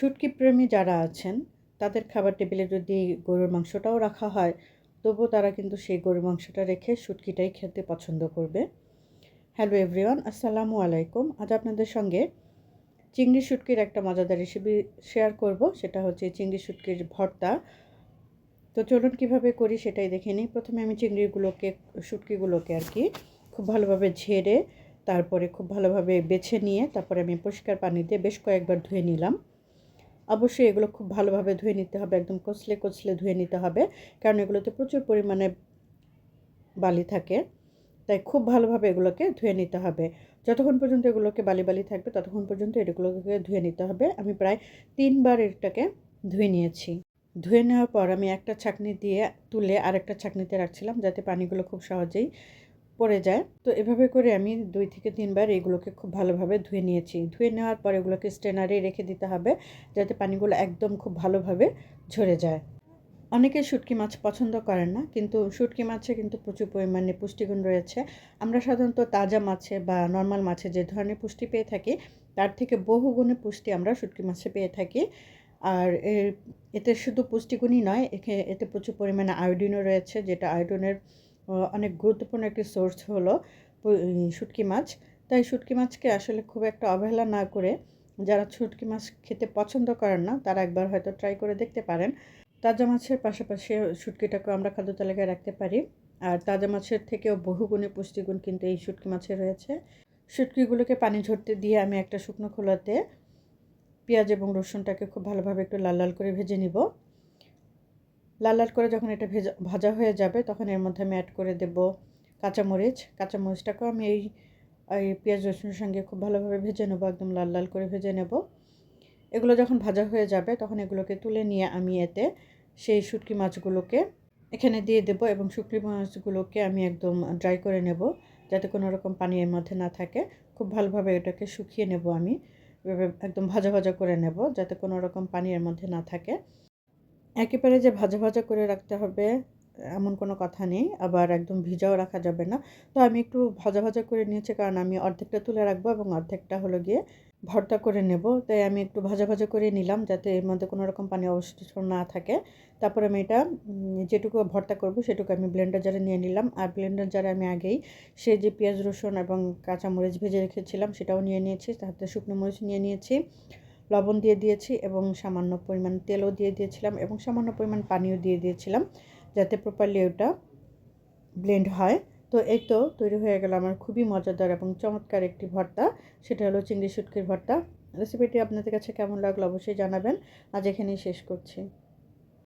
শুটকি প্রেমী যারা আছেন, তাদের খাবার টেবিলে যদি গরুর মাংসটাও রাখা হয়, তবুও তারা কিন্তু সেই গরুর মাংসটা রেখে শুটকিটাই খেতে পছন্দ করবে। হ্যালো এভরিওয়ান, আসসালামু আলাইকুম। আজ আপনাদের সঙ্গে চিংড়ি শুটকির একটা মজাদার রেসিপি শেয়ার করব, সেটা হচ্ছে চিংড়ি শুটকির ভর্তা। তো চলুন কীভাবে করি সেটাই দেখে নিই। প্রথমে আমি চিংড়িগুলোকে শুটকিগুলোকে আর কি খুব ভালোভাবে ঝেড়ে, তারপরে খুব ভালোভাবে বেছে নিয়ে, তারপরে আমি পরিষ্কার পানি দিয়ে বেশ কয়েকবার ধুয়ে নিলাম। অবশ্যই এগুলো খুব ভালোভাবে ধুয়ে নিতে হবে, একদম কচলে কচলে ধুয়ে নিতে হবে। কারণ এগুলোতে প্রচুর পরিমাণে বালি থাকে, তাই খুব ভালোভাবে এগুলোকে ধুয়ে নিতে হবে। যতক্ষণ পর্যন্ত এগুলোকে বালি বালি থাকবে, ততক্ষণ পর্যন্ত এগুলোকে ধুয়ে নিতে হবে। আমি প্রায় তিনবার এটাকে ধুয়ে নিয়েছি। ধুয়ে নেওয়ার পর আমি একটা ছাকনি দিয়ে তুলে আরেকটা ছাকনিতে রাখছিলাম, যাতে পানিগুলো খুব সহজেই পড়ে যায়। তো এভাবে করে আমি দুই থেকে তিনবার এগুলোকে খুব ভালোভাবে ধুয়ে নিয়েছি। ধুয়ে নেওয়ার পর এগুলোকে স্টেনারে রেখে দিতে হবে যাতে পানিগুলো একদম খুব ভালোভাবে ঝরে যায়। অনেকে শুটকি মাছ পছন্দ করেন না, কিন্তু শুটকি মাছে কিন্তু প্রচুর পরিমাণে পুষ্টিগুণ রয়েছে। আমরা সাধারণত তাজা মাছে বা নর্মাল মাছে যে ধরনের পুষ্টি পেয়ে থাকি, তার থেকে বহু গুণে পুষ্টি আমরা শুটকি মাছে পেয়ে থাকি। আর এর, এতে শুধু পুষ্টিগুণই নয়, একে, এতে প্রচুর পরিমাণে আয়োডিনও রয়েছে, যেটা আয়োডিনের অনেক গুরুত্বপূর্ণ একটি সোর্স হলো শুটকি মাছ। তাই শুটকি মাছকে আসলে খুব একটা অবহেলা না করে যারা শুটকি মাছ খেতে পছন্দ করেন না, তারা একবার হয়তো ট্রাই করে দেখতে পারেন। তাজা মাছের পাশাপাশি শুটকিটাকেও আমরা খাদ্য তালিকায় রাখতে পারি। আর তাজা মাছের থেকেও বহুগুণে পুষ্টিগুণ কিন্তু এই শুটকি মাছে রয়েছে। শুটকিগুলোকে পানি ঝরতে দিয়ে আমি একটা শুকনো খোলাতে পেঁয়াজ এবং রসুনটাকে খুব ভালোভাবে একটু লাল লাল করে ভেজে নিব। লাল লাল করে যখন এটা ভেজা, ভাজা হয়ে যাবে, তখন এর মধ্যে আমি অ্যাড করে দেব কাঁচামরিচ। কাঁচামরিচটাকেও আমি এই এই পেঁয়াজ, রসুনের সঙ্গে খুব ভালোভাবে ভেজে নেব, একদম লাল লাল করে ভেজে নেব। এগুলো যখন ভাজা হয়ে যাবে, তখন এগুলোকে তুলে নিয়ে আমি এতে সেই শুটকি মাছগুলোকে এখানে দিয়ে দেব এবং শুটকি মাছগুলোকে আমি একদম ড্রাই করে নেব, যাতে কোনো রকম পানি এর মধ্যে না থাকে। খুব ভালোভাবে এটাকে শুকিয়ে নেব আমি। একদম ভাজা ভাজা করে নেব, যাতে কোনো রকম পানি এর মধ্যে না থাকে। একেবারে যে ভাজা ভাজা করে রাখতে হবে, এমন কোনো কথা নেই। আবার একদম ভিজাও রাখা যাবে না। তো আমি একটু ভাজা ভাজা করে নিয়েছি, কারণ আমি অর্ধেকটা তুলে রাখব এবং অর্ধেকটা হলো গিয়ে ভর্তা করে নেব। তাই আমি একটু ভাজা ভাজা করে নিলাম যাতে এর মধ্যে কোনো রকম পানি অবশিষ্ট না থাকে। তারপরে আমি এটা যেটুকু ভর্তা করব সেটুকু আমি ব্লেন্ডার জারে নিয়ে নিলাম। আর ব্লেন্ডার জারে আমি আগেই সে যে পেঁয়াজ রসুন এবং কাঁচামরিচ ভেজে রেখেছিলাম সেটাও নিয়ে নিয়েছি, তাতে শুকনো মরিচ নিয়ে নিয়েছি। লবণ দিয়ে দিয়েছি এবং সামান্য পরিমাণ তেলও দিয়ে দিয়েছিলাম এবং সামান্য পরিমাণ পানিও দিয়ে দিয়েছিলাম যাতে প্রপারলি ওটা ব্লেন্ড হয়। তো এই তো তৈরি হয়ে গেল আমার খুবই মজাদার এবং চমৎকার একটি ভর্তা। সেটা হলো চিংড়ি শুটকির ভর্তা। রেসিপিটি আপনাদের কাছে কেমন লাগল অবশ্যই জানাবেন। আজ এখানেই শেষ করছি।